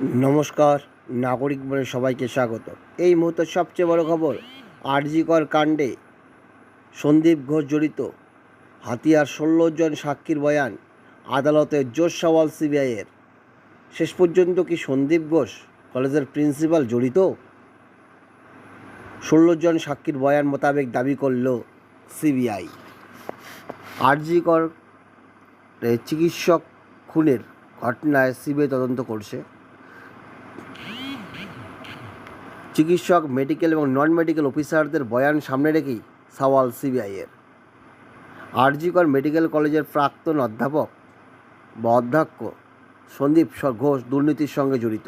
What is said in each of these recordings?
নমস্কার, নাগরিক বলে সবাইকে স্বাগত। এই মুহূর্তের সবচেয়ে বড় খবর, আরজিকর কাণ্ডে সন্দীপ ঘোষ জড়িত। হাতিয়ার ষোলো জন সাক্ষীর বয়ান, আদালতে জোর সওয়াল সিবিআইয়ের। শেষ পর্যন্ত কি সন্দীপ ঘোষ কলেজের প্রিন্সিপাল জড়িত? ষোলো জন সাক্ষীর বয়ান মোতাবেক দাবি করল সিবিআই। আরজিকর চিকিৎসক খুনের ঘটনায় সিবিআই তদন্ত করছে। চিকিৎসক মেডিকেল এবং নন মেডিকেল অফিসারদের বয়ান সামনে রেখেই সওয়াল সিবিআইয়ের। আরজিকর মেডিকেল কলেজের প্রাক্তন অধ্যাপক বা অধ্যক্ষ সন্দীপ ঘোষ দুর্নীতির সঙ্গে জড়িত।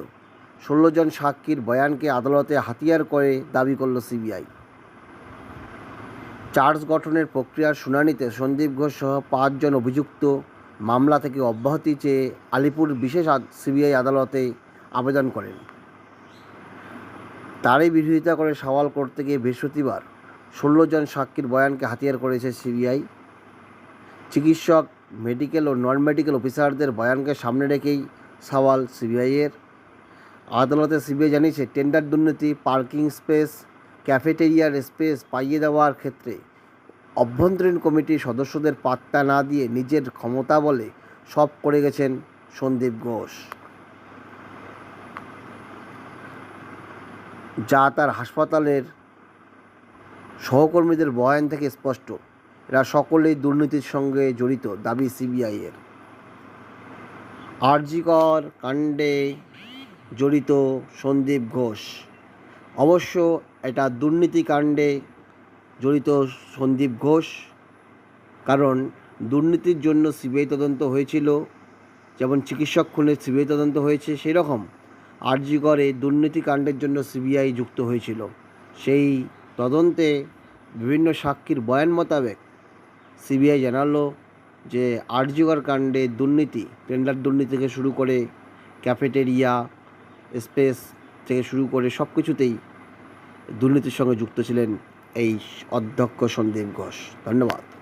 ষোলো জন সাক্ষীর বয়ানকে আদালতে হাতিয়ার করে দাবি করল সিবিআই। চার্জ গঠনের প্রক্রিয়ার শুনানিতে সন্দীপ ঘোষ সহ পাঁচজন অভিযুক্ত মামলা থেকে অব্যাহতি চেয়ে আলিপুর বিশেষ সিবিআই আদালতে আবেদন করেন। তারই বিরোধিতা করে সওয়াল করতে গিয়ে বৃহস্পতিবার ষোলো জন সাক্ষীর বয়ানকে হাতিয়ার করেছে সিবিআই। চিকিৎসক মেডিকেল ও নন মেডিকেল অফিসারদের বয়ানকে সামনে রেখেই সওয়াল সিবিআইয়ের। আদালতে সিবিআই জানিয়েছে, টেন্ডার দুর্নীতি, পার্কিং স্পেস, ক্যাফেটেরিয়ার স্পেস পাইয়ে দেওয়ার ক্ষেত্রে অভ্যন্তরীণ কমিটির সদস্যদের পাত্তা না দিয়ে নিজের ক্ষমতা বলে সব করে গেছেন সন্দীপ ঘোষ। যা তার হাসপাতালের সহকর্মীদের বয়ান থেকে স্পষ্ট। এরা সকলেই দুর্নীতির সঙ্গে জড়িত, দাবি সিবিআইয়ের আরজিকর কাণ্ডে জড়িত সন্দীপ ঘোষ। অবশ্য এটা দুর্নীতি কাণ্ডে জড়িত সন্দীপ ঘোষ, কারণ দুর্নীতির জন্য সিবিআই তদন্ত হয়েছিল, যেমন চিকিৎসক খুনের সিবিআই তদন্ত হয়েছে সেই রকম আরজিকরে দুর্নীতি কাণ্ডের জন্য সিবিআই যুক্ত হয়েছিল। সেই তদন্তে বিভিন্ন সাক্ষীর বয়ান মোতাবেক সিবিআই জানালো যে আরজিকর কাণ্ডে দুর্নীতি, টেন্ডার দুর্নীতি থেকে শুরু করে ক্যাফেটেরিয়া, স্পেস থেকে শুরু করে সব কিছুতেই দুর্নীতির সঙ্গে যুক্ত ছিলেন এই অধ্যক্ষ সন্দীপ ঘোষ। ধন্যবাদ।